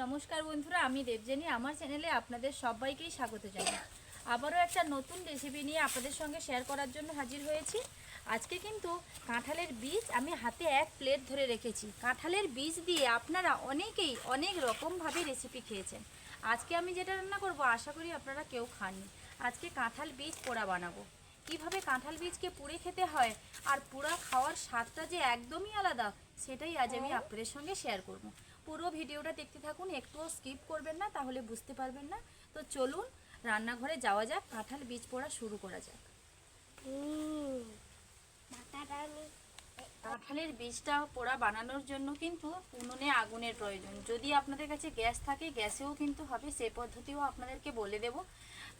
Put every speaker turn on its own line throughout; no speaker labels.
নমস্কার বন্ধুরা আমি দেবজানী আমার চ্যানেলে আপনাদের সবাইকেই স্বাগত জানাই। আবারও একটা নতুন রেসিপি নিয়ে আপনাদের সঙ্গে শেয়ার করার জন্য হাজির হয়েছি। আজকে কিন্তু কাঁঠালের বীজ আমি হাতে এক প্লেট ধরে রেখেছি। কাঁঠালের বীজ দিয়ে আপনারা অনেকেই অনেক রকমভাবে রেসিপি খেয়েছেন। আজকে আমি যেটা রান্না করব আশা করি আপনারা কেউ খাননি। আজকে কাঁঠাল বীজ পোড়া বানাবো। কীভাবে কাঁঠাল বীজকে পুড়ে খেতে হয় আর পুরা খাওয়ার স্বাদটা যে একদমই আলাদা সেটাই আজ আমি আপনাদের সঙ্গে শেয়ার করব। পুরো ভিডিওটা দেখতে থাকুন একটুও স্কিপ করবেন না তাহলে বুঝতে পারবেন না। তো চলুন রান্নাঘরে যাওয়া যাক কাঁঠাল বীজ পোড়া শুরু করা যাক। কাঁঠালের বীজটা পোড়া বানানোর জন্য কিন্তু উনুনে আগুনের প্রয়োজন। যদি আপনাদের কাছে গ্যাস থাকে গ্যাসেও কিন্তু হবে সে পদ্ধতিও আপনাদেরকে বলে দেব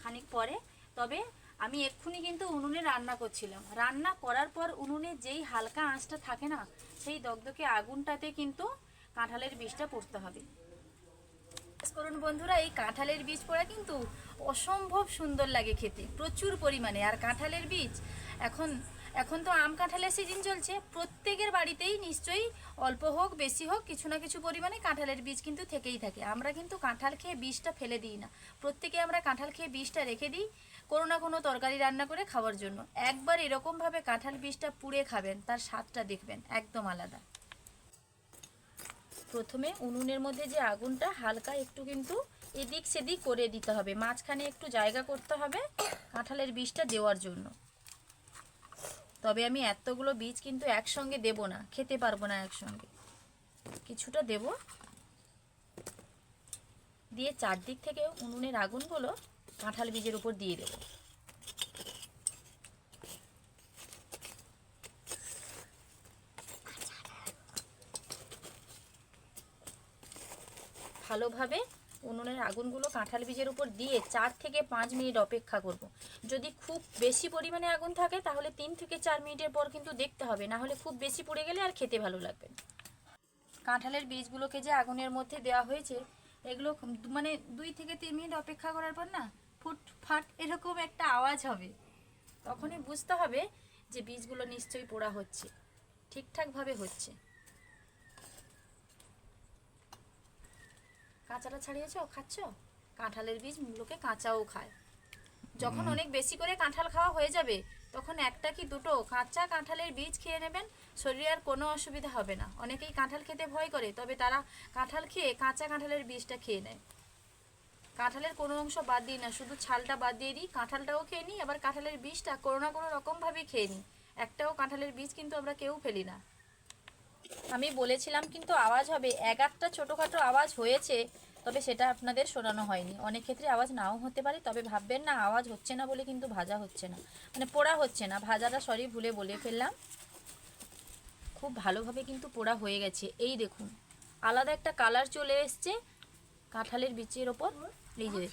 খানিক পরে। তবে আমি এক্ষুনি কিন্তু উনুনে রান্না করছিলাম। রান্না করার পর উনুনে যেই হালকা আঁচটা থাকে না সেই দগদগে আগুনটাতে কিন্তু কাঁঠালের বীজটা পড়তে হবে। করুন বন্ধুরা, এই কাঁঠালের বীজ পড়া কিন্তু অসম্ভব সুন্দর লাগে খেতে, প্রচুর পরিমাণে। আর কাঁঠালের বীজ, এখন এখন তো আম কাঁঠালের সিজন চলছে, প্রত্যেকের বাড়িতেই নিশ্চয়ই অল্প হোক, বেশি হোক, কিছু না কিছু পরিমাণে কাঁঠালের বীজ কিন্তু থেকেই থাকে। আমরা কিন্তু কাঁঠাল খেয়ে বীজটা ফেলে দিই না। প্রত্যেকে আমরা কাঁঠাল খেয়ে বীজটা রেখে দিই, কোনো না কোনো তরকারি রান্না করে খাওয়ার জন্য। একবার এরকমভাবে কাঁঠাল বীজটা পুড়ে খাবেন, তার স্বাদটা দেখবেন, একদম আলাদা। প্রথমে উনুনের মধ্যে যে আগুনটা, হালকা একটু কিন্তু এদিক সেদিক করে দিতে হবে। মাঝখানে একটু জায়গা করতে হবে কাঁঠালের বীজটা দেওয়ার জন্য। তবে আমি এতগুলো বীজ কিন্তু একসঙ্গে দেব না, খেতে পারব না একসঙ্গে। কিছুটা দেব। দিয়ে চারদিক থেকে উনুনের আগুনগুলো কাঁঠাল বীজের উপর দিয়ে দেবো। ভালোভাবে উনুনের আগুনগুলো কাঁঠাল বীজের উপর দিয়ে চার থেকে পাঁচ মিনিট অপেক্ষা করব। যদি খুব বেশি পরিমাণে আগুন থাকে, তাহলে তিন থেকে চার মিনিটের পর কিন্তু দেখতে হবে। না হলে খুব বেশি পড়ে গেলে আর খেতে ভালো লাগবে কাঁঠালের বীজগুলোকে যে আগুনের মধ্যে দেওয়া হয়েছে, এগুলো মানে দুই থেকে তিন মিনিট অপেক্ষা করার পর না ফুট ফাট এরকম একটা আওয়াজ হবে। তখনই বুঝতে হবে যে বীজগুলো নিশ্চয়ই পোড়া হচ্ছে, ঠিকঠাকভাবে হচ্ছে। কাঁচাটা ছাড়িয়েছো, খাচ্ছ? কাঁঠালের বীজ লোকে কাঁচাও খায়। যখন অনেক বেশি করে কাঁঠাল খাওয়া হয়ে যাবে, তখন একটা কি দুটো কাঁচা কাঁঠালের বীজ খেয়ে নেবেন? শরীরে আর কোনো অসুবিধা হবে না। অনেকেই কাঁঠাল খেতে ভয় করে, তবে তারা কাঁঠাল খেয়ে কাঁচা কাঁঠালের বীজটা খেয়ে নেয়। কাঁঠালের কোনো অংশ বাদ দিই না, শুধু ছালটা বাদ দিয়ে দিই। কাঁঠালটাও খেয়ে নিই, আবার কাঁঠালের বীজটা কোনো না কোনো রকমভাবে খেয়ে নিই। একটাও কাঁঠালের বীজ কিন্তু আমরা কেউ ফেলি না। আমি বলেছিলাম কিন্তু আওয়াজ হবে। এক একটা ছোটোখাটো আওয়াজ হয়েছে, তবে সেটা আপনাদের শোনানো হয়নি। অনেক ক্ষেত্রে আওয়াজ নাও হতে পারে, তবে ভাববেন না আওয়াজ হচ্ছে না বলে কিন্তু ভাজা হচ্ছে না। মানে পোড়া হচ্ছে না, ভাজাটা সরি ভুলে বলে ফেললাম। খুব ভালোভাবে কিন্তু পোড়া হয়ে গেছে। এই দেখুন, আলাদা একটা কালার চলে এসছে কাঁঠালের বিচের ওপর। এই যে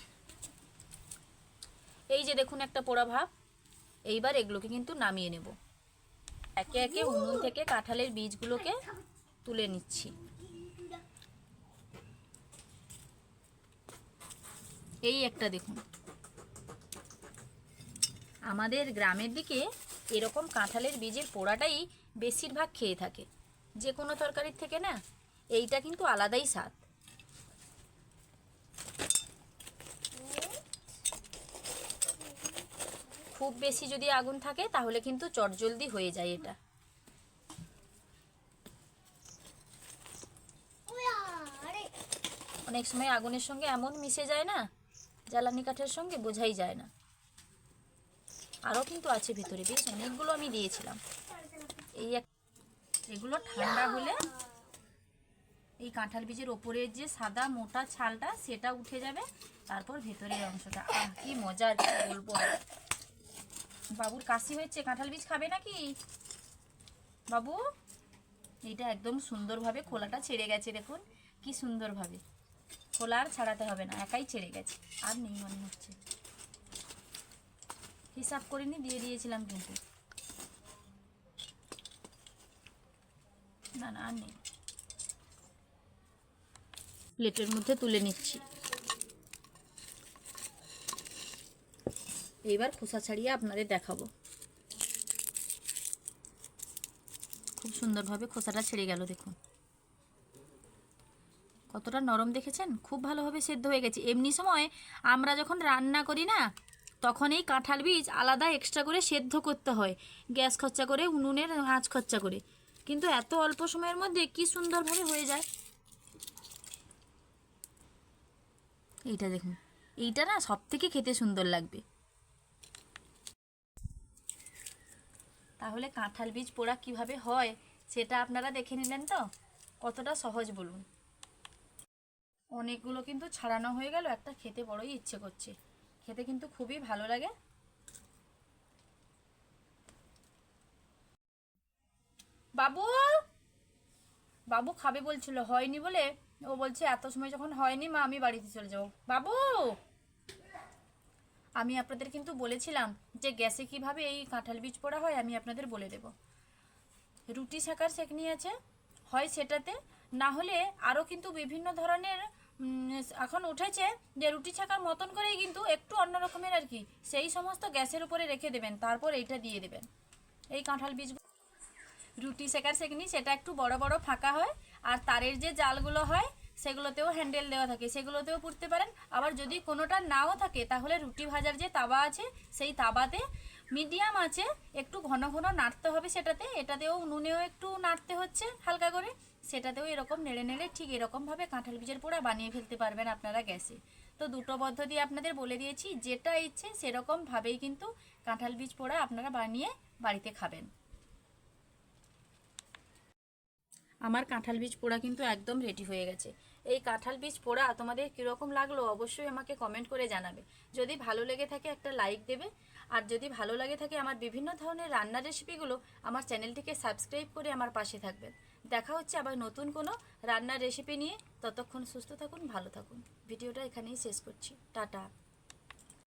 এই যে দেখুন একটা পোড়া ভাব। এইবার এগুলোকে কিন্তু নামিয়ে নেব। একে একে উনুন থেকে কাঁঠালের বীজগুলোকে তুলে নিচ্ছি। এই একটা দেখুন। আমাদের গ্রামের দিকে এরকম কাঁঠালের বীজের পোড়াটাই বেশিরভাগ খেয়ে থাকে। যে কোনো তরকারির থেকে না, এইটা কিন্তু আলাদাই স্বাদ। খুব বেশি যদি আগুন থাকে, তাহলে কিন্তু চটজলদি হয়ে যায় এটা। অনেক সময় আগুনের সঙ্গে এমন মিশে যায় না, জ্বালানি কাঠের সঙ্গে বোঝাই যায় না। আরও কিন্তু আছে ভিতরে, বেশ অনেকগুলো আমি দিয়েছিলাম। এই এক এগুলো ঠান্ডা হলে এই কাঁঠাল বীজের ওপরের যে সাদা মোটা ছালটা, সেটা উঠে যাবে, তারপর ভেতরের অংশটা। আহ, কি মজার বলব। বাবুর কাশি হয়েছে, কাঁঠাল বীজ খাবে নাকি? বাবু, এইটা একদম সুন্দরভাবে খোলাটা ছেড়ে গেছে দেখুন, কি সুন্দরভাবে। খোলা আর ছাড়াতে হবে না, একাই ছেড়ে গেছে, আর নেই মনে হচ্ছে। হিসাব করিনি দিয়ে দিয়েছিলাম কিন্তু। না না, আর নেই। প্লেটের মধ্যে তুলে নিচ্ছি। এইবার খোসা ছাড়িয়ে আপনাদের দেখাবো। খুব সুন্দরভাবে খোসাটা ছেড়ে গেল, দেখুন। কতটা নরম দেখেছেন? খুব ভালোভাবে সেদ্ধ হয়ে গেছে। এমনি সময় আমরা যখন রান্না করি না, তখন এই কাঁঠাল বীজ আলাদা এক্সট্রা করে সেদ্ধ করতে হয়। গ্যাস খরচা করে, উনুনের আঁচ খরচা করে। কিন্তু এত অল্প সময়ের মধ্যে কি সুন্দরভাবে হয়ে যায়? এইটা দেখুন। এইটা না সব থেকে খেতে সুন্দর লাগবে। তাহলে কাঁঠাল বীজ পোড়া কীভাবে হয় সেটা আপনারা দেখে নিলেন তো? কতটা সহজ বলুন। অনেকগুলো কিন্তু ছাড়ানো হয়ে গেল, একটা খেতে বড়ই ইচ্ছে করছে। খেতে কিন্তু খুবই ভালো লাগে। বাবু! বাবু খাবে বলছিল, হয়নি বলে। ও বলছে, এত সময় যখন হয়নি, মা আমি বাড়িতে চলে যাব। বাবু! আমি আপনাদের কিন্তু বলেছিলাম যে গ্যাসে কীভাবে এই কাঁঠাল বীজ পোড়া হয়, আমি আপনাদের বলে দেব। রুটি শেখার সেকনি আছে হয় সেটাতে, না হলে আরও কিন্তু বিভিন্ন ধরনের এখন উঠেছে যে রুটি ছাকার মতন করেই কিন্তু একটু অন্য রকমের আর কি, সেই সমস্ত গ্যাসের উপরে রেখে দেবেন, তারপর এইটা দিয়ে দেবেন। এই কাঁঠাল বীজ রুটি শেখার সেকনি সেটা একটু বড় বড় ফাঁকা হয়, আর তারের যে জালগুলো হয় সেগুলোতেও হ্যান্ডেল দেওয়া থাকে, সেগুলোতেও পুড়তে পারেন। আবার যদি কোনোটা নাও থাকে, তাহলে রুটি ভাজার যে তাওয়া আছে, সেই তাওয়াতে মিডিয়াম আছে, একটু ঘন ঘন নাড়তে হবে সেটাতে। এটাতেও নুনেও একটু নাড়তে হচ্ছে হালকা করে। সেটাতেও এরকম নেড়ে নেড়ে ঠিক এরকমভাবে কাঁঠাল বীজের পোড়া বানিয়ে ফেলতে পারবেন আপনারা গ্যাসে। তো দুটো পদ্ধতি আপনাদের বলে দিয়েছি, যেটা ইচ্ছে সেরকমভাবেই কিন্তু কাঁঠাল বীজ পোড়া আপনারা বানিয়ে বাড়িতে খাবেন। আমার কাঁঠাল বীজ পোড়া কিন্তু একদম রেডি হয়ে গেছে। এই কাঁঠাল বীজ পোড়া তোমাদের কীরকম লাগল অবশ্যই আমাকে কমেন্ট করে জানাবে। যদি ভালো লেগে থাকে একটা লাইক দেবে, আর যদি ভালো লাগে থাকে আমার বিভিন্ন ধরনের রান্নার রেসিপিগুলো আমার চ্যানেলটিকে সাবস্ক্রাইব করে আমার পাশে থাকবেন। দেখা হচ্ছে আবার নতুন কোনো রান্নার রেসিপি নিয়ে। ততক্ষণ সুস্থ থাকুন, ভালো থাকুন। ভিডিওটা এখানেই শেষ করছি। টাটা।